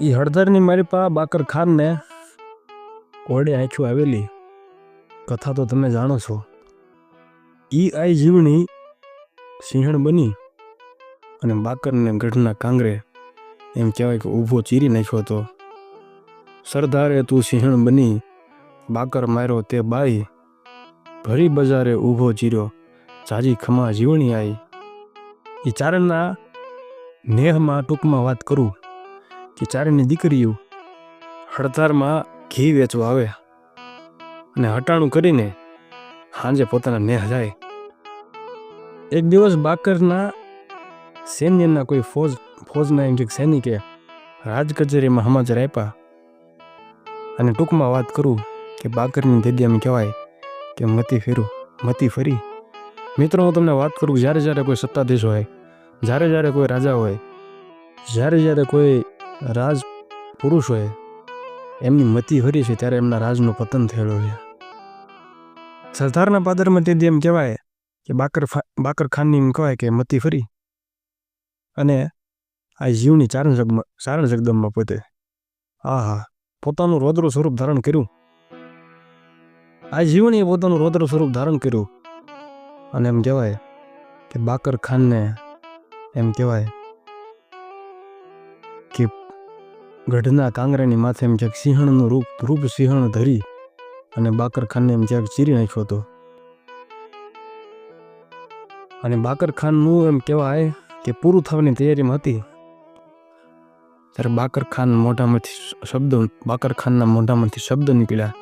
એ હળદરની મારી પા બાકર ખાનને કોરડે આંખું આવેલી? કથા તો તમે જાણો છો. ઈ આઈ જીવણી સિંહણ બની અને બાકરને ગઢના કાંગરે એમ કહેવાય કે ઊભો ચીરી નાખ્યો હતો. સરદારે તું સિંહણ બની, બાકર માર્યો તે બાઈ ભરી બજારે ઊભો ચીર્યો. જાજી ખમા જીવણી આઈ. એ ચારણના નેહમાં ટૂંકમાં વાત કરું કે ચારેની દીકરીઓ હડતારમાં ઘી વેચવા આવે અને હટાણું કરીને સાંજે પોતાના નેહ જાય. એક દિવસ બાકરના સૈન્યના કોઈ ફોજ, ફોજના એમ કે સૈનિકે રાજ કચેરીમાં સમાચાર આપ્યા અને ટૂંકમાં વાત કરું કે બાકરની દેદી એમ કહેવાય કે મતી ફેરું, મતી ફરી. મિત્રો, હું તમને વાત કરું, જ્યારે જ્યારે કોઈ સત્તાધીશ હોય જ્યારે જ્યારે કોઈ રાજા હોય, જ્યારે જ્યારે કોઈ રાજ પુરુષ હોય, એમની મતી ફરી છે ત્યારે એમના રાજનું પતન થયેલું છે. સરદારના પાદરમાં તેથી એમ કહેવાય કે બાકર બાકર ખાનની એમ કહેવાય કે મતિ ફરી અને આ જીવની ચારણ જગમાં ચારણ જગદમમાં પોતે આ હા પોતાનું રૌદ્ર સ્વરૂપ ધારણ કર્યું. આ જીવની પોતાનું રૌદ્ર સ્વરૂપ ધારણ કર્યું અને એમ કહેવાય કે બાકર ખાનને એમ કહેવાય કે ગઢના કાંગરાની માથે એમ ક્યાંક સિંહણનું રૂપ રૂપ સિંહણ ધરી અને બાકરખાનને એમ ક્યાંક ચીરી નાખ્યો હતો. અને બાકરખાનનું એમ કહેવાય કે પૂરું થવાની તૈયારીમાં હતી. ત્યારે બાકરખાન મોઢામાંથી શબ્દ, બાકરખાનના મોઢામાંથી શબ્દ નીકળ્યા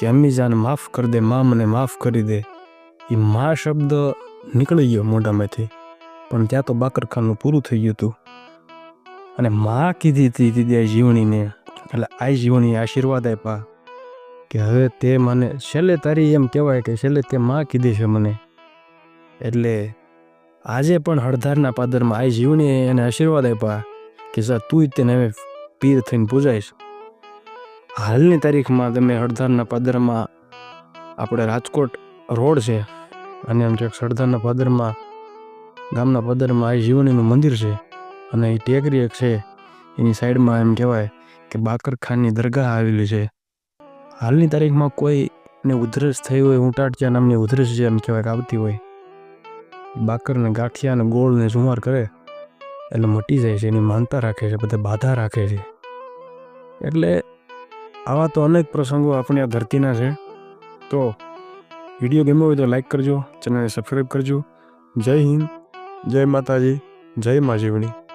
કે અમીજાન માફ કરી દે મા મને માફ કરી દે. એ મા શબ્દ નીકળી ગયો મોઢામાંથી. પણ ત્યાં તો બાકરખાનું પૂરું થઈ ગયું હતું. અને મા કીધી હતી દીદી આ જીવણીને, એટલે આ જીવણી આશીર્વાદ આપ્યા કે હવે તે મને, છેલ્લે તારી એમ કહેવાય કે છેલ્લે તે માં કીધી છે મને. એટલે આજે પણ હળધારના પાદરમાં આ જીવણીએ એને આશીર્વાદ આપ્યા કે સર તું તેને હવે પીર થઈને પૂજાઈશ. હાલની તારીખમાં તમે હળધારના પાદરમાં, આપણે રાજકોટ રોડ છે, અને એમ છે સરદારના પાદરમાં ગામના પદરમાં આ જીવનીનું મંદિર છે અને એ ટેકરી એક છે. એની સાઈડમાં એમ કહેવાય કે બાકર ખાનની દરગાહ આવેલી છે. હાલની તારીખમાં કોઈને ઉધરસ થઈ હોય ઊંટાટિયા નામની ઉધરસ જે એમ કહેવાય કે આવતી હોય બાકરને ગાંઠિયા અને ગોળને ને કરે, એટલે મટી જાય છે, એની માનતા રાખે છે, બધા બાધા રાખે છે. એટલે આવા તો અનેક પ્રસંગો આપણી આ ધરતીના છે. તો વીડિયો ગમ્યો હોય તો લાઈક કરજો, ચેનલને સબસ્ક્રાઈબ કરજો. જય હિન્દ. જય માતાજી જય મા જીવણી